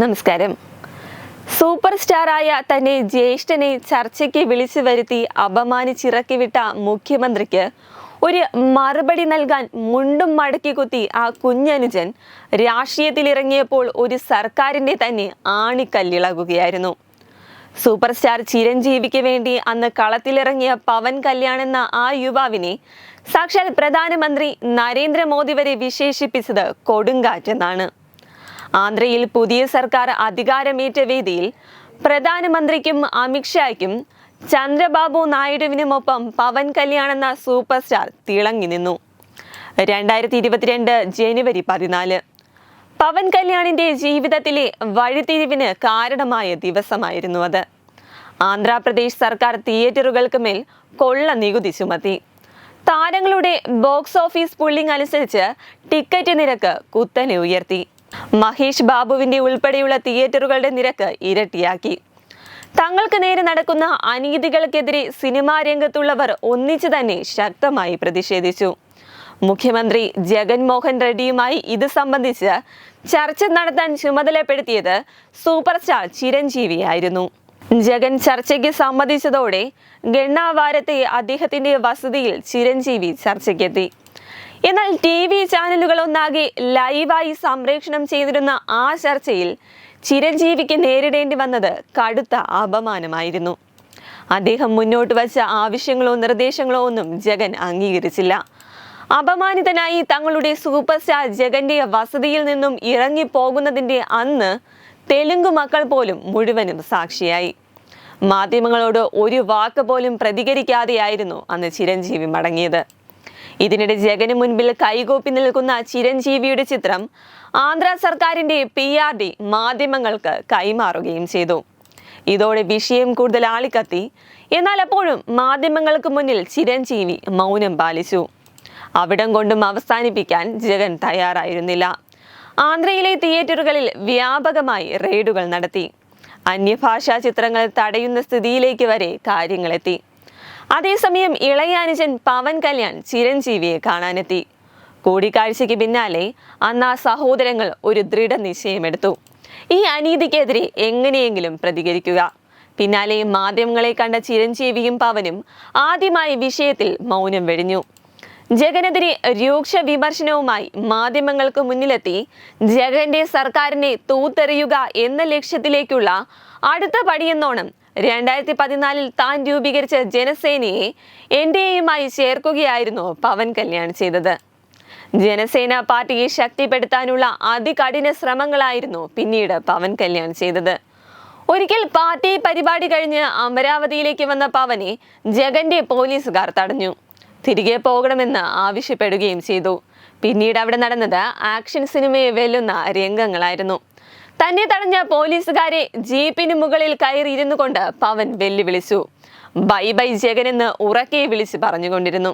നമസ്കാരം. സൂപ്പർ സ്റ്റാറായ തന്നെ ജ്യേഷ്ഠനെ ചർച്ചയ്ക്ക് വിളിച്ചു വരുത്തി അപമാനിച്ചിറക്കിവിട്ട മുഖ്യമന്ത്രിക്ക് ഒരു മറുപടി നൽകാൻ മുണ്ടും മടക്കി കുത്തി ആ കുഞ്ഞനുജൻ രാഷ്ട്രീയത്തിലിറങ്ങിയപ്പോൾ ഒരു സർക്കാരിന്റെ തന്നെ ആണിക്കല്ലിളകുകയായിരുന്നു. സൂപ്പർ സ്റ്റാർ ചിരഞ്ജീവിക്ക് വേണ്ടി അന്ന് കളത്തിലിറങ്ങിയ പവൻ കല്യാൺ എന്ന ആ യുവാവിനെ സാക്ഷാൽ പ്രധാനമന്ത്രി നരേന്ദ്രമോദി വരെ വിശേഷിപ്പിച്ചത് കൊടുങ്കാറ്റെന്നാണ്. ആന്ധ്രയിൽ പുതിയ സർക്കാർ അധികാരമേറ്റ വേദിയിൽ പ്രധാനമന്ത്രിക്കും അമിത്ഷായ്ക്കും ചന്ദ്രബാബു നായിഡുവിനുമൊപ്പം പവൻ കല്യാൺ എന്ന സൂപ്പർ സ്റ്റാർ തിളങ്ങി നിന്നു. രണ്ടായിരത്തി ഇരുപത്തിരണ്ട് ജനുവരി പതിനാല്. പവൻ കല്യാണിന്റെ ജീവിതത്തിലെ വഴിത്തിരിവിന് കാരണമായ ദിവസമായിരുന്നു അത്. ആന്ധ്രാപ്രദേശ് സർക്കാർ തിയേറ്ററുകൾക്ക് മേൽ കൊള്ള നികുതി ചുമത്തി. താരങ്ങളുടെ ബോക്സ് ഓഫീസ് പുള്ളിംഗ് അനുസരിച്ച് ടിക്കറ്റ് നിരക്ക് കുത്തനെ ഉയർത്തി. മഹേഷ് ബാബുവിന്റെ ഉൾപ്പെടെയുള്ള തിയേറ്ററുകളുടെ നിരക്ക് ഇരട്ടിയാക്കി. തങ്ങൾക്ക് നേരെ നടക്കുന്ന അനീതികൾക്കെതിരെ സിനിമാ രംഗത്തുള്ളവർ ഒന്നിച്ചു തന്നെ ശക്തമായി പ്രതിഷേധിച്ചു. മുഖ്യമന്ത്രി ജഗൻമോഹൻ റെഡ്ഡിയുമായി ഇത് സംബന്ധിച്ച് ചർച്ച നടത്താൻ ചുമതലപ്പെടുത്തിയത് സൂപ്പർ സ്റ്റാർ ചിരഞ്ജീവിയായിരുന്നു ജഗൻ ചർച്ചയ്ക്ക് സമ്മതിച്ചതോടെ ഗണ്ണാവാരത്തെ അദ്ദേഹത്തിന്റെ വസതിയിൽ ചിരഞ്ജീവി ചർച്ചയ്ക്കെത്തി. എന്നാൽ ടി വി ചാനലുകൾ ഒന്നാകെ ലൈവായി സംപ്രേഷണം ചെയ്തിരുന്ന ആ ചർച്ചയിൽ ചിരഞ്ജീവിക്ക് നേരിടേണ്ടി വന്നത് കടുത്ത അപമാനമായിരുന്നു. അദ്ദേഹം മുന്നോട്ട് വച്ച ആവശ്യങ്ങളോ നിർദ്ദേശങ്ങളോ ഒന്നും ജഗൻ അംഗീകരിച്ചില്ല. അപമാനിതനായി തങ്ങളുടെ സൂപ്പർ സ്റ്റാർ ജഗന്റെ വസതിയിൽ നിന്നും ഇറങ്ങിപ്പോകുന്നതിന്റെ അന്ന് തെലുങ്ക് മക്കൾ പോലും മുഴുവനും സാക്ഷിയായി. മാധ്യമങ്ങളോട് ഒരു വാക്ക് പോലും പ്രതികരിക്കാതെയായിരുന്നു അന്ന് ചിരഞ്ജീവി മടങ്ങിയത്. ഇതിനിടെ ജഗന് മുൻപിൽ കൈകോപ്പി നിൽക്കുന്ന ചിരഞ്ജീവിയുടെ ചിത്രം ആന്ധ്ര സർക്കാരിന്റെ പി ആർ ഡി മാധ്യമങ്ങൾക്ക് കൈമാറുകയും ചെയ്തു. ഇതോടെ വിഷയം കൂടുതൽ ആളിക്കത്തി. എന്നാൽ അപ്പോഴും മാധ്യമങ്ങൾക്ക് മുന്നിൽ ചിരഞ്ജീവി മൗനം പാലിച്ചു. അവിടം കൊണ്ടും അവസാനിപ്പിക്കാൻ ജഗൻ തയ്യാറായിരുന്നില്ല. ആന്ധ്രയിലെ തിയേറ്ററുകളിൽ വ്യാപകമായി റെയ്ഡുകൾ നടത്തി. അന്യഭാഷാ ചിത്രങ്ങൾ തടയുന്ന സ്ഥിതിയിലേക്ക് വരെ കാര്യങ്ങളെത്തി. അതേസമയം ഇളയ അനുജൻ പവൻ കല്യാൺ ചിരഞ്ജീവിയെ കാണാനെത്തി. കൂടിക്കാഴ്ചയ്ക്ക് പിന്നാലെ അന്ന് ആ സഹോദരങ്ങൾ ഒരു ദൃഢനിശ്ചയമെടുത്തു. ഈ അനീതിക്കെതിരെ എങ്ങനെയെങ്കിലും പ്രതികരിക്കുക. പിന്നാലെ മാധ്യമങ്ങളെ കണ്ട ചിരഞ്ജീവിയും പവനും ആദ്യമായി വിഷയത്തിൽ മൗനം വെടിഞ്ഞു. ജഗനെതിരെ രൂക്ഷ വിമർശനവുമായി മാധ്യമങ്ങൾക്ക് മുന്നിലെത്തി ജഗന്റെ സർക്കാരിനെ തൂത്തെറിയുക എന്ന ലക്ഷ്യത്തിലേക്കുള്ള അടുത്ത പടിയെന്നോണം രണ്ടായിരത്തി പതിനാലിൽ താൻ രൂപീകരിച്ച ജനസേനയെ എൻ ഡി എയുമായി ചേർക്കുകയായിരുന്നു പവൻ കല്യാൺ ചെയ്തത്. ജനസേന പാർട്ടിയെ ശക്തിപ്പെടുത്താനുള്ള അതികഠിന ശ്രമങ്ങളായിരുന്നു പിന്നീട് പവൻ കല്യാൺ ചെയ്തത്. ഒരിക്കൽ പാർട്ടി പരിപാടി കഴിഞ്ഞ് അമരാവതിയിലേക്ക് വന്ന പവനെ ജഗന്റെ പോലീസുകാർ തടഞ്ഞു. തിരികെ പോകണമെന്ന് ആവശ്യപ്പെടുകയും ചെയ്തു. പിന്നീട് അവിടെ നടന്നത് ആക്ഷൻ സിനിമയെ വെല്ലുന്ന രംഗങ്ങളായിരുന്നു. തന്നെ തടഞ്ഞ പോലീസുകാരെ ജീപ്പിന് മുകളിൽ കയറി ഇരുന്നു കൊണ്ട് പവൻ വെല്ലുവിളിച്ചു. ബൈ ബൈ ജഗൻ എന്ന് ഉറക്കെ വിളിച്ച് പറഞ്ഞുകൊണ്ടിരുന്നു.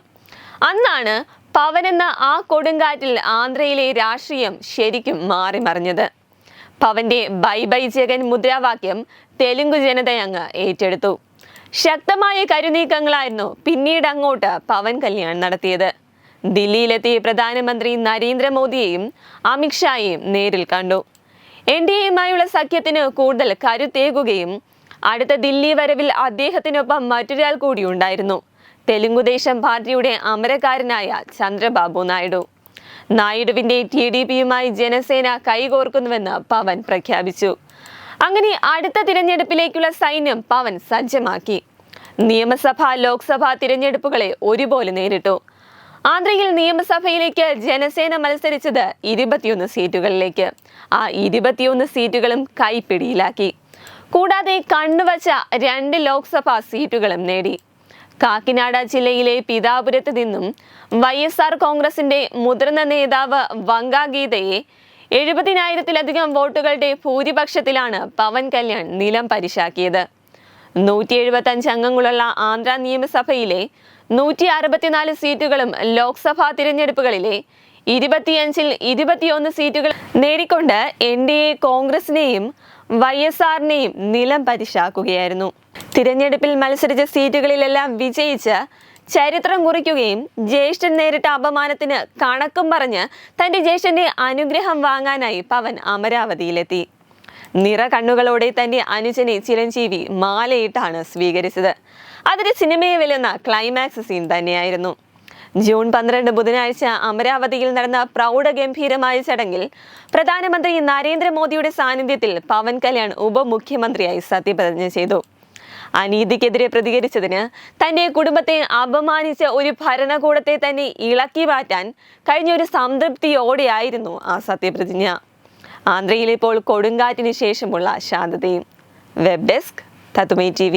അന്നാണ് പവൻ എന്ന ആ കൊടുങ്കാറ്റിൽ ആന്ധ്രയിലെ രാഷ്ട്രീയം ശരിക്കും മാറി മറിഞ്ഞത് പവന്റെ ബൈ ബൈ ജഗൻ മുദ്രാവാക്യം തെലുങ്ക് ജനതയങ്ങ് ഏറ്റെടുത്തു. ശക്തമായ കരുനീക്കങ്ങളായിരുന്നു പിന്നീട് അങ്ങോട്ട് പവൻ കല്യാൺ നടത്തിയത്. ദില്ലിയിലെത്തിയ പ്രധാനമന്ത്രി നരേന്ദ്രമോദിയെയും അമിത്ഷായെയും നേരിൽ കണ്ടു. എൻ ഡി എയുമായുള്ള സഖ്യത്തിന് കൂടുതൽ കരുത്തേകുകയും അടുത്ത ദില്ലി വരവിൽ അദ്ദേഹത്തിനൊപ്പം മറ്റൊരാൾ കൂടി ഉണ്ടായിരുന്നു. തെലുങ്കുദേശം പാർട്ടിയുടെ അമരക്കാരനായ ചന്ദ്രബാബു നായിഡു. നായിഡുവിന്റെ ടി ഡി പിയുമായി ജനസേന കൈകോർക്കുന്നുവെന്ന് പവൻ പ്രഖ്യാപിച്ചു. അങ്ങനെ അടുത്ത തിരഞ്ഞെടുപ്പിലേക്കുള്ള സൈന്യം പവൻ സജ്ജമാക്കി. നിയമസഭ ലോക്സഭാ തിരഞ്ഞെടുപ്പുകളെ ഒരുപോലെ നേരിട്ടു. ആന്ധ്രയിൽ നിയമസഭയിലേക്ക് ജനസേന മത്സരിച്ചത് ഇരുപത്തിയൊന്ന് സീറ്റുകളിലേക്ക്. ആ ഇരുപത്തിയൊന്ന് സീറ്റുകളും കൈപ്പിടിയിലാക്കി. കൂടാതെ കണ്ണുവച്ച രണ്ട് ലോക്സഭാ സീറ്റുകളും നേടി. കാക്കിനാട ജില്ലയിലെ പിതാപുരത്ത് നിന്നും വൈ എസ് ആർ കോൺഗ്രസിന്റെ മുതിർന്ന നേതാവ് വങ്കാഗീതയെ എഴുപതിനായിരത്തിലധികം വോട്ടുകളുടെ ഭൂരിപക്ഷത്തിലാണ് പവൻ കല്യാൺ നിലം പരിശാക്കിയത്. നൂറ്റി എഴുപത്തഞ്ച് അംഗങ്ങളുള്ള ആന്ധ്ര നിയമസഭയിലെ നൂറ്റി അറുപത്തിനാല് സീറ്റുകളും ലോക്സഭാ തിരഞ്ഞെടുപ്പുകളിലെ ഇരുപത്തിയഞ്ചിൽ ഇരുപത്തിയൊന്ന് സീറ്റുകൾ നേടിക്കൊണ്ട് എൻ ഡി എ കോൺഗ്രസിനെയും വൈ എസ് ആറിനെയും നിലം പരിശാക്കുകയായിരുന്നു തിരഞ്ഞെടുപ്പിൽ മത്സരിച്ച സീറ്റുകളിലെല്ലാം വിജയിച്ച് ചരിത്രം കുറിക്കുകയും ജ്യേഷ്ഠൻ നേരിട്ട അപമാനത്തിന് കണക്കും പറഞ്ഞ് തന്റെ ജ്യേഷ്ഠന്റെ അനുഗ്രഹം വാങ്ങാനായി പവൻ അമരാവതിയിലെത്തി. നിറ കണ്ണുകളോടെ തന്റെ അനുജനെ ചിരഞ്ജീവി മാലയിട്ടാണ് സ്വീകരിച്ചത്. അതൊരു സിനിമയെ വെല്ലുന്ന ക്ലൈമാക്സ് സീൻ തന്നെയായിരുന്നു. ജൂൺ പന്ത്രണ്ട് ബുധനാഴ്ച അമരാവതിയിൽ നടന്ന പ്രൗഢഗംഭീരമായ ചടങ്ങിൽ പ്രധാനമന്ത്രി നരേന്ദ്രമോദിയുടെ സാന്നിധ്യത്തിൽ പവൻ കല്യാൺ ഉപമുഖ്യമന്ത്രിയായി സത്യപ്രതിജ്ഞ ചെയ്തു. അനീതിക്കെതിരെ പ്രതികരിച്ചതിന് തന്റെ കുടുംബത്തെ അപമാനിച്ച ഒരു ഭരണകൂടത്തെ തന്നെ ഇളക്കി മാറ്റാൻ കഴിഞ്ഞ ഒരു സംതൃപ്തിയോടെയായിരുന്നു ആ സത്യപ്രതിജ്ഞ. ആന്ധ്രയിൽ ഇപ്പോൾ കൊടുങ്കാറ്റിന് ശേഷമുള്ള ശാന്തതയും. വെബ് ഡെസ്ക് തത്തുമൈ ടി